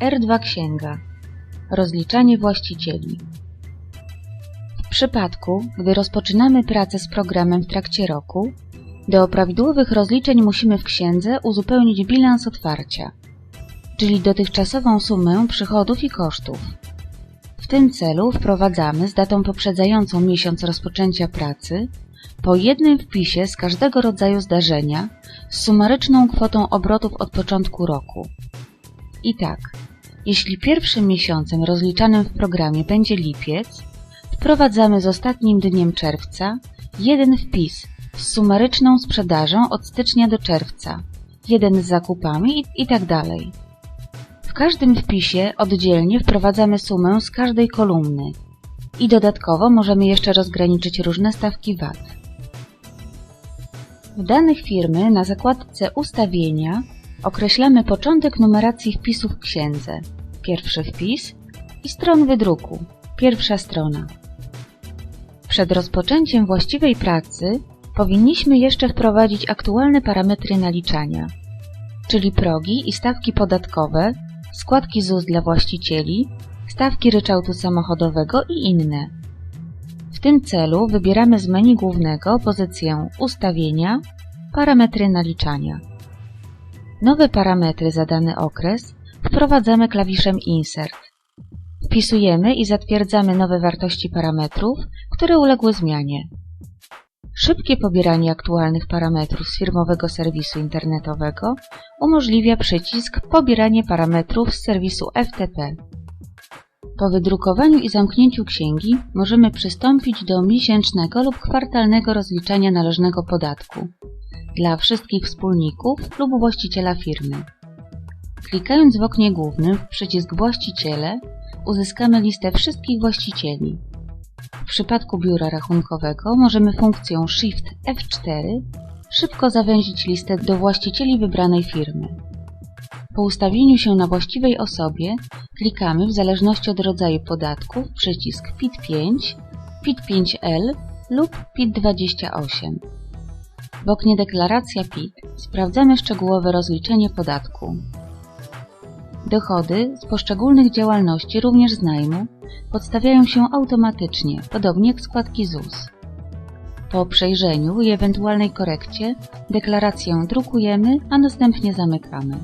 R2 Księga Rozliczanie właścicieli W przypadku, gdy rozpoczynamy pracę z programem w trakcie roku, do prawidłowych rozliczeń musimy w księdze uzupełnić bilans otwarcia, czyli dotychczasową sumę przychodów i kosztów. W tym celu wprowadzamy z datą poprzedzającą miesiąc rozpoczęcia pracy po jednym wpisie z każdego rodzaju zdarzenia z sumaryczną kwotą obrotów od początku roku. I tak, jeśli pierwszym miesiącem rozliczanym w programie będzie lipiec, wprowadzamy z ostatnim dniem czerwca jeden wpis z sumaryczną sprzedażą od stycznia do czerwca, jeden z zakupami i tak. W każdym wpisie oddzielnie wprowadzamy sumę z każdej kolumny i dodatkowo możemy jeszcze rozgraniczyć różne stawki VAT. W danych firmy na zakładce Ustawienia określamy początek numeracji wpisów w księdze, pierwszy wpis i stron wydruku, pierwsza strona. Przed rozpoczęciem właściwej pracy powinniśmy jeszcze wprowadzić aktualne parametry naliczania, czyli progi i stawki podatkowe, składki ZUS dla właścicieli, stawki ryczałtu samochodowego i inne. W tym celu wybieramy z menu głównego pozycję Ustawienia, Parametry naliczania. Nowe parametry za dany okres wprowadzamy klawiszem Insert. Wpisujemy i zatwierdzamy nowe wartości parametrów, które uległy zmianie. Szybkie pobieranie aktualnych parametrów z firmowego serwisu internetowego umożliwia przycisk Pobieranie parametrów z serwisu FTP. Po wydrukowaniu i zamknięciu księgi możemy przystąpić do miesięcznego lub kwartalnego rozliczania należnego podatku dla wszystkich wspólników lub właściciela firmy. Klikając w oknie głównym w przycisk Właściciele uzyskamy listę wszystkich właścicieli. W przypadku biura rachunkowego możemy funkcją Shift F4 szybko zawęzić listę do właścicieli wybranej firmy. Po ustawieniu się na właściwej osobie klikamy w zależności od rodzaju podatku w przycisk PIT5, PIT5L lub PIT28. W oknie Deklaracja PIT sprawdzamy szczegółowe rozliczenie podatku. Dochody z poszczególnych działalności, również z najmu, podstawiają się automatycznie, podobnie jak składki ZUS. Po przejrzeniu i ewentualnej korekcie deklarację drukujemy, a następnie zamykamy.